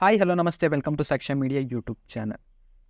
Hi hello ನಮಸ್ತೆ. Welcome to Sakshya media YouTube channel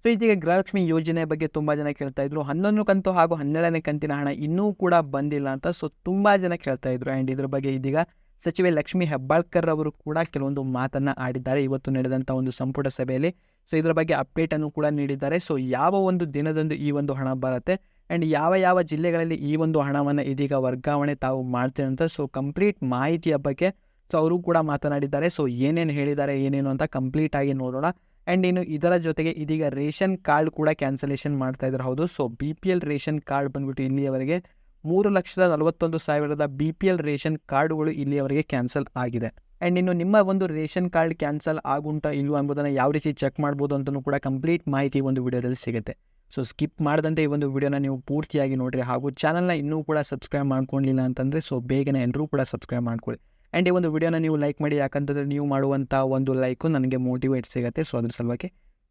so ಇದೀಗ ಗೃಹಲಕ್ಷ್ಮಿ ಯೋಜನೆ ಬಗ್ಗೆ ತುಂಬ ಜನ ಕೇಳ್ತಾ ಇದ್ರು. ಹನ್ನೊಂದು ಕಂತು ಹಾಗೂ ಹನ್ನೆರಡನೇ ಕಂತಿನ ಹಣ ಇನ್ನೂ ಕೂಡ ಬಂದಿಲ್ಲ ಅಂತ ಸೊ ತುಂಬ ಜನ ಕೇಳ್ತಾ ಇದ್ರು. ಆ್ಯಂಡ್ ಇದ್ರ ಬಗ್ಗೆ ಇದೀಗ ಸಚಿವೆ ಲಕ್ಷ್ಮಿ ಹೆಬ್ಬಾಳ್ಕರ್ ಅವರು ಕೂಡ ಕೆಲವೊಂದು ಮಾತನ್ನು ಆಡಿದ್ದಾರೆ. ಇವತ್ತು ನಡೆದಂಥ ಒಂದು ಸಂಪುಟ ಸಭೆಯಲ್ಲಿ ಸೊ ಇದರ ಬಗ್ಗೆ ಅಪ್ಡೇಟನ್ನು ಕೂಡ ನೀಡಿದ್ದಾರೆ. ಸೊ ಯಾವ ಒಂದು ದಿನದಂದು ಈ ಒಂದು ಹಣ ಬರುತ್ತೆ? ಆ್ಯಂಡ್ ಯಾವ ಯಾವ ಜಿಲ್ಲೆಗಳಲ್ಲಿ ಈ ಒಂದು ಹಣವನ್ನು ಇದೀಗ ವರ್ಗಾವಣೆ ತಾವು ಮಾಡ್ತೇವೆ ಅಂತ ಸೊ ಕಂಪ್ಲೀಟ್ ಮಾಹಿತಿಯ ಬಗ್ಗೆ ಸೊ ಅವರು ಕೂಡ ಮಾತನಾಡಿದ್ದಾರೆ. ಸೊ ಏನೇನು ಹೇಳಿದ್ದಾರೆ, ಏನೇನು ಅಂತ ಕಂಪ್ಲೀಟ್ ಆಗಿ ನೋಡೋಣ. ಆ್ಯಂಡ್ ಇನ್ನು ಇದರ ಜೊತೆಗೆ ಇದೀಗ ರೇಷನ್ ಕಾರ್ಡ್ ಕೂಡ ಕ್ಯಾನ್ಸಲೇಷನ್ ಮಾಡ್ತಾ ಇದ್ದಾರೆ. ಹೌದು. So B P L ration card ಬಂದ್ಬಿಟ್ಟು ಇಲ್ಲಿಯವರೆಗೆ ಮೂರು ಲಕ್ಷದ ನಲವತ್ತೊಂದು ಸಾವಿರದ ಬಿ ಪಿ ಎಲ್ ರೇಷನ್ ಕಾರ್ಡ್ಗಳು ಇಲ್ಲಿಯವರೆಗೆ ಕ್ಯಾನ್ಸಲ್ ಆಗಿದೆ. ಆ್ಯಂಡ್ ಇನ್ನು ನಿಮ್ಮ ಒಂದು ರೇಷನ್ ಕಾರ್ಡ್ ಕ್ಯಾನ್ಸಲ್ ಆಗುಂಟ ಇಲ್ಲವೋ ಎಂಬುದನ್ನು ಯಾವ ರೀತಿ ಚೆಕ್ ಮಾಡ್ಬೋದು ಅಂತಲೂ ಕೂಡ ಕಂಪ್ಲೀಟ್ ಮಾಹಿತಿ ಒಂದು ವಿಡಿಯೋದಲ್ಲಿ ಸಿಗುತ್ತೆ. ಸೊ ಸ್ಕಿಪ್ ಮಾಡದಂತೆ ಈ ಒಂದು ವಿಡಿಯೋನ ನೀವು ಪೂರ್ತಿಯಾಗಿ ನೋಡಿರಿ. ಹಾಗೂ ಚಾನಲ್ನ ಇನ್ನೂ ಕೂಡ ಸಬ್ಸ್ಕ್ರೈಬ್ ಮಾಡ್ಕೊಂಡಿಲ್ಲ ಅಂತಂದರೆ ಸೊ ಬೇಗನೆ ಎಲ್ಲರೂ ಕೂಡ ಸಬ್ಸ್ಕ್ರೈಬ್ ಮಾಡ್ಕೊಳ್ಳಿ. ಆ್ಯಂಡ್ ಈ ಒಂದು ವಿಡಿಯೋನ ನೀವು ಲೈಕ್ ಮಾಡಿ, ಯಾಕಂತಂದರೆ ನೀವು ಮಾಡುವಂಥ ಒಂದು ಲೈಕು ನನಗೆ ಮೋಟಿವೇಟ್ ಸಿಗುತ್ತೆ. ಸೊ ಅದ್ರ ಸಲುವಾಗಿ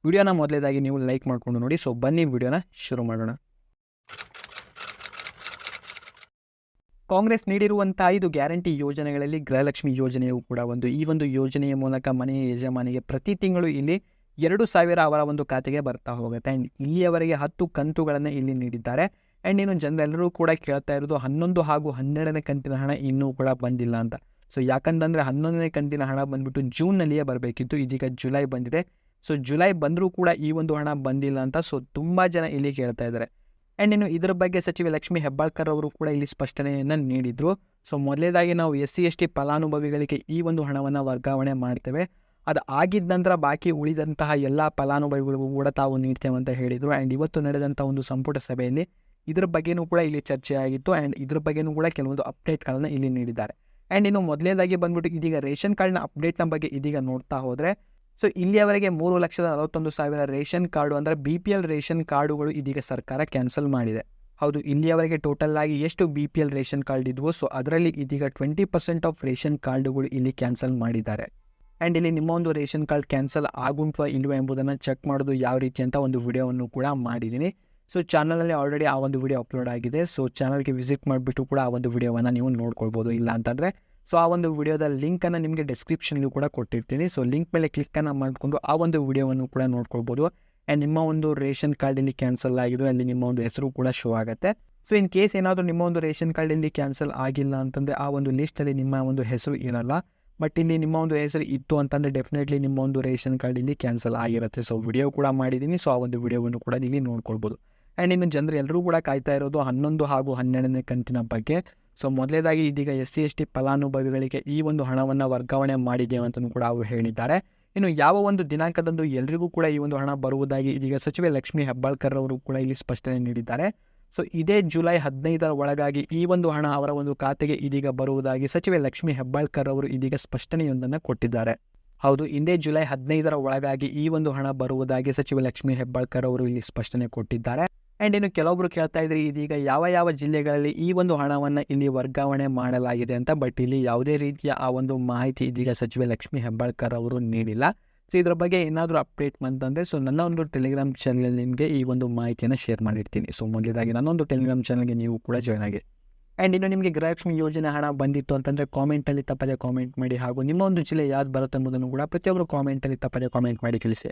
ವಿಡಿಯೋನ ಮೊದಲೇದಾಗಿ ನೀವು ಲೈಕ್ ಮಾಡಿಕೊಂಡು ನೋಡಿ. ಸೊ ಬನ್ನಿ ವಿಡಿಯೋನ ಶುರು ಮಾಡೋಣ. ಕಾಂಗ್ರೆಸ್ ನೀಡಿರುವಂಥ ಐದು ಗ್ಯಾರಂಟಿ ಯೋಜನೆಗಳಲ್ಲಿ ಗೃಹಲಕ್ಷ್ಮಿ ಯೋಜನೆಯು ಕೂಡ ಒಂದು. ಈ ಒಂದು ಯೋಜನೆಯ ಮೂಲಕ ಮನೆಯ ಯಜಮಾನಿಗೆ ಪ್ರತಿ ತಿಂಗಳು ಇಲ್ಲಿ ಎರಡು ಸಾವಿರ ಅವರ ಒಂದು ಖಾತೆಗೆ ಬರ್ತಾ ಹೋಗುತ್ತೆ. ಆ್ಯಂಡ್ ಇಲ್ಲಿಯವರೆಗೆ ಹತ್ತು ಕಂತುಗಳನ್ನು ಇಲ್ಲಿ ನೀಡಿದ್ದಾರೆ. ಆ್ಯಂಡ್ ಇನ್ನು ಜನರೆಲ್ಲರೂ ಕೂಡ ಕೇಳ್ತಾ ಇರೋದು ಹನ್ನೊಂದು ಹಾಗೂ ಹನ್ನೆರಡನೇ ಕಂತಿನ ಹಣ ಇನ್ನೂ ಕೂಡ ಬಂದಿಲ್ಲ ಅಂತ. ಸೊ ಯಾಕಂತಂದರೆ ಹನ್ನೊಂದನೇ ಕಂತಿನ ಹಣ ಬಂದ್ಬಿಟ್ಟು ಜೂನ್ನಲ್ಲಿಯೇ ಬರಬೇಕಿತ್ತು. ಇದೀಗ ಜುಲೈ ಬಂದಿದೆ. ಸೊ ಜುಲೈ ಬಂದರೂ ಕೂಡ ಈ ಒಂದು ಹಣ ಬಂದಿಲ್ಲ ಅಂತ ಸೊ, ತುಂಬ ಜನ ಇಲ್ಲಿ ಕೇಳ್ತಾ ಇದ್ದಾರೆ. ಆ್ಯಂಡ್ ಇನ್ನು ಇದರ ಬಗ್ಗೆ ಸಚಿವೆ ಲಕ್ಷ್ಮಿ ಹೆಬ್ಬಾಳ್ಕರ್ ಅವರು ಕೂಡ ಇಲ್ಲಿ ಸ್ಪಷ್ಟನೆಯನ್ನು ನೀಡಿದರು. ಸೊ ಮೊದಲೇದಾಗಿ ನಾವು ಎಸ್ ಸಿ ಎಸ್ ಟಿ ಫಲಾನುಭವಿಗಳಿಗೆ ಈ ಒಂದು ಹಣವನ್ನು ವರ್ಗಾವಣೆ ಮಾಡ್ತೇವೆ. ಅದು ಆಗಿದ್ದ ನಂತರ ಬಾಕಿ ಉಳಿದಂತಹ ಎಲ್ಲ ಫಲಾನುಭವಿಗಳಿಗೂ ಕೂಡ ತಾವು ನೀಡ್ತೇವೆ ಅಂತ ಹೇಳಿದರು. ಆ್ಯಂಡ್ ಇವತ್ತು ನಡೆದಂಥ ಒಂದು ಸಂಪುಟ ಸಭೆಯಲ್ಲಿ ಇದರ ಬಗ್ಗೆನೂ ಕೂಡ ಇಲ್ಲಿ ಚರ್ಚೆ ಆಗಿತ್ತು ಆ್ಯಂಡ್ ಇದ್ರ ಬಗ್ಗೆನೂ ಕೂಡ ಕೆಲವೊಂದು ಅಪ್ಡೇಟ್ಗಳನ್ನು ಇಲ್ಲಿ ನೀಡಿದ್ದಾರೆ. ಆ್ಯಂಡ್ ಇನ್ನು ಮೊದಲನೇದಾಗಿ ಬಂದ್ಬಿಟ್ಟು ಇದೀಗ ರೇಷನ್ ಕಾರ್ಡ್ನ ಅಪ್ಡೇಟ್ನ ಬಗ್ಗೆ ಇದೀಗ ನೋಡ್ತಾ ಹೋದರೆ ಸೊ ಇಲ್ಲಿಯವರೆಗೆ ಮೂರು ಲಕ್ಷದ ನಲವತ್ತೊಂದು ಸಾವಿರ ರೇಷನ್ ಕಾರ್ಡು ಅಂದರೆ ಬಿ ಪಿ ಎಲ್ ರೇಷನ್ ಕಾರ್ಡುಗಳು ಇದೀಗ ಸರ್ಕಾರ ಕ್ಯಾನ್ಸಲ್ ಮಾಡಿದೆ. ಹೌದು, ಇಲ್ಲಿಯವರೆಗೆ ಟೋಟಲ್ ಆಗಿ ಎಷ್ಟು B P L ration card ಇದ್ವೋ so ಅದರಲ್ಲಿ ಇದೀಗ ಟ್ವೆಂಟಿ ಪರ್ಸೆಂಟ್ ಆಫ್ ರೇಷನ್ ಕಾರ್ಡುಗಳು ಇಲ್ಲಿ ಕ್ಯಾನ್ಸಲ್ ಮಾಡಿದ್ದಾರೆ. ಆ್ಯಂಡ್ ಇಲ್ಲಿ ನಿಮ್ಮ ಒಂದು ರೇಷನ್ ಕಾರ್ಡ್ ಕ್ಯಾನ್ಸಲ್ ಆಗುಂಟ್ವಾ ಇಲ್ವಾ ಎಂಬುದನ್ನು ಚೆಕ್ ಮಾಡೋದು ಯಾವ ರೀತಿ ಅಂತ ಒಂದು ವಿಡಿಯೋವನ್ನು ಕೂಡ ಮಾಡಿದ್ದೀನಿ. ಸೊ ಚಾನಲಲ್ಲಿ ಆಲ್ರೆಡಿ ಆ ಒಂದು ವಿಡಿಯೋ ಅಪ್ಲೋಡ್ ಆಗಿದೆ. ಸೊ ಚಾನಲ್ಗೆ ವಿಸಿಟ್ ಮಾಡಿಬಿಟ್ಟು ಕೂಡ ಆ ಒಂದು ವಿಡಿಯೋವನ್ನು ನೀವು ನೋಡ್ಕೊಳ್ಬೋದು. ಇಲ್ಲ ಅಂತಂದರೆ ಸೊ ಆ ಒಂದು ವಿಡಿಯೋದ ಲಿಂಕನ್ನು ನಿಮಗೆ ಡಿಸ್ಕ್ರಿಪ್ಷನ್ಗೂ ಕೂಡ ಕೊಟ್ಟಿರ್ತೀನಿ. ಸೊ ಲಿಂಕ್ ಮೇಲೆ ಕ್ಲಿಕ್ಕನ್ನು ಮಾಡಿಕೊಂಡು ಆ ಒಂದು ವಿಡಿಯೋವನ್ನು ಕೂಡ ನೋಡ್ಕೊಳ್ಬೋದು. ಆ್ಯಂಡ್ ನಿಮ್ಮ ಒಂದು ರೇಷನ್ ಕಾರ್ಡ್ ಇಲ್ಲಿ ಕ್ಯಾನ್ಸಲ್ ಆಗಿದೆ ಅಲ್ಲಿ ನಿಮ್ಮ ಒಂದು ಹೆಸರು ಕೂಡ ಶೋ ಆಗುತ್ತೆ. ಸೊ ಇನ್ ಕೇಸ್ ಏನಾದರೂ ನಿಮ್ಮ ಒಂದು ರೇಷನ್ ಕಾರ್ಡ್ ಇಲ್ಲಿ ಕ್ಯಾನ್ಸಲ್ ಆಗಿಲ್ಲ ಅಂತಂದರೆ ಆ ಒಂದು ಲಿಸ್ಟಲ್ಲಿ ನಿಮ್ಮ ಒಂದು ಹೆಸರು ಇರಲ್ಲ. ಬಟ್ ಇಲ್ಲಿ ನಿಮ್ಮ ಒಂದು ಹೆಸರು ಇತ್ತು ಅಂತಂದರೆ ಡೆಫಿನೆಟ್ಲಿ ನಿಮ್ಮ ಒಂದು ರೇಷನ್ ಕಾರ್ಡ್ ಇಲ್ಲಿ ಕ್ಯಾನ್ಸಲ್ ಆಗಿರುತ್ತೆ. ಸೊ ವಿಡಿಯೋ ಕೂಡ ಮಾಡಿದ್ದೀನಿ. ಸೊ ಆ ಒಂದು ವಿಡಿಯೋವನ್ನು ಕೂಡ ಇಲ್ಲಿ ನೋಡ್ಕೊಳ್ಬೋದು. ಆ್ಯಂಡ್ ಇನ್ನು ಜನರು ಎಲ್ಲರೂ ಕೂಡ ಕಾಯ್ತಾ ಇರೋದು ಹನ್ನೊಂದು ಹಾಗೂ ಹನ್ನೆರಡನೇ ಕಂತಿನ ಬಗ್ಗೆ. ಸೊ, ಮೊದಲೇದಾಗಿ ಇದೀಗ ಎಸ್ ಸಿ ಎಸ್ ಟಿ ಫಲಾನುಭವಿಗಳಿಗೆ ಈ ಒಂದು ಹಣವನ್ನು ವರ್ಗಾವಣೆ ಮಾಡಿದ್ದೇವೆ ಅಂತಲೂ ಕೂಡ ಅವರು ಹೇಳಿದ್ದಾರೆ. ಇನ್ನು ಯಾವ ಒಂದು ದಿನಾಂಕದಂದು ಎಲ್ರಿಗೂ ಕೂಡ ಈ ಒಂದು ಹಣ ಬರುವುದಾಗಿ ಇದೀಗ ಸಚಿವೆ ಲಕ್ಷ್ಮಿ ಹೆಬ್ಬಾಳ್ಕರ್ ಅವರು ಕೂಡ ಇಲ್ಲಿ ಸ್ಪಷ್ಟನೆ ನೀಡಿದ್ದಾರೆ. ಸೊ, ಇದೇ ಜುಲೈ ಹದಿನೈದರ ಒಳಗಾಗಿ ಈ ಒಂದು ಹಣ ಅವರ ಒಂದು ಖಾತೆಗೆ ಇದೀಗ ಬರುವುದಾಗಿ ಸಚಿವೆ ಲಕ್ಷ್ಮಿ ಹೆಬ್ಬಾಳ್ಕರ್ ಅವರು ಇದೀಗ ಸ್ಪಷ್ಟನೆಯೊಂದನ್ನು ಕೊಟ್ಟಿದ್ದಾರೆ. ಹೌದು, ಇಂದೇ ಜುಲೈ ಹದಿನೈದರ ಒಳಗಾಗಿ ಈ ಒಂದು ಹಣ ಬರುವುದಾಗಿ ಸಚಿವ ಲಕ್ಷ್ಮಿ ಹೆಬ್ಬಾಳ್ಕರ್ ಅವರು ಇಲ್ಲಿ ಸ್ಪಷ್ಟನೆ ಕೊಟ್ಟಿದ್ದಾರೆ. ಆ್ಯಂಡ್ ಇನ್ನು ಕೆಲವೊಬ್ರು ಕೇಳ್ತಾ ಇದ್ರಿ, ಇದೀಗ ಯಾವ ಯಾವ ಜಿಲ್ಲೆಗಳಲ್ಲಿ ಈ ಒಂದು ಹಣವನ್ನು ಇಲ್ಲಿ ವರ್ಗಾವಣೆ ಮಾಡಲಾಗಿದೆ ಅಂತ. ಬಟ್ ಇಲ್ಲಿ ಯಾವುದೇ ರೀತಿಯ ಆ ಒಂದು ಮಾಹಿತಿ ಇದೀಗ ಸಚಿವೆ ಲಕ್ಷ್ಮಿ ಹೆಬ್ಬಾಳ್ಕರ್ ಅವರು ನೀಡಿಲ್ಲ. ಸೊ ಇದ್ರ ಬಗ್ಗೆ ಏನಾದರೂ ಅಪ್ಡೇಟ್ ಬಂತಂದರೆ ಸೊ ನನ್ನ ಒಂದು ಟೆಲಿಗ್ರಾಮ್ ಚಾನಲ್ ನಿಮಗೆ ಈ ಒಂದು ಮಾಹಿತಿಯನ್ನು ಶೇರ್ ಮಾಡಿರ್ತೀನಿ. ಸೊ ಮೊದಲೇದಾಗಿ ನನ್ನೊಂದು ಟೆಲಿಗ್ರಾಮ್ ಚಾನಲ್ಗೆ ನೀವು ಕೂಡ ಜಾಯ್ನ್ ಆಗಿ. ಆ್ಯಂಡ್ ಇನ್ನು ನಿಮಗೆ ಗೃಹಲಕ್ಷ್ಮಿ ಯೋಜನೆ ಹಣ ಬಂದಿತ್ತು ಅಂತಂದರೆ ಕಾಮೆಂಟಲ್ಲಿ ತಪ್ಪದೆ ಕಾಮೆಂಟ್ ಮಾಡಿ ಹಾಗೂ ನಿಮ್ಮ ಒಂದು ಜಿಲ್ಲೆ ಯಾವ್ದು ಬರುತ್ತೆ ಅನ್ನೋದನ್ನು ಕೂಡ ಪ್ರತಿಯೊಬ್ಬರು ಕಾಮೆಂಟಲ್ಲಿ ತಪ್ಪದೆ ಕಾಮೆಂಟ್ ಮಾಡಿ ತಿಳಿಸಿ.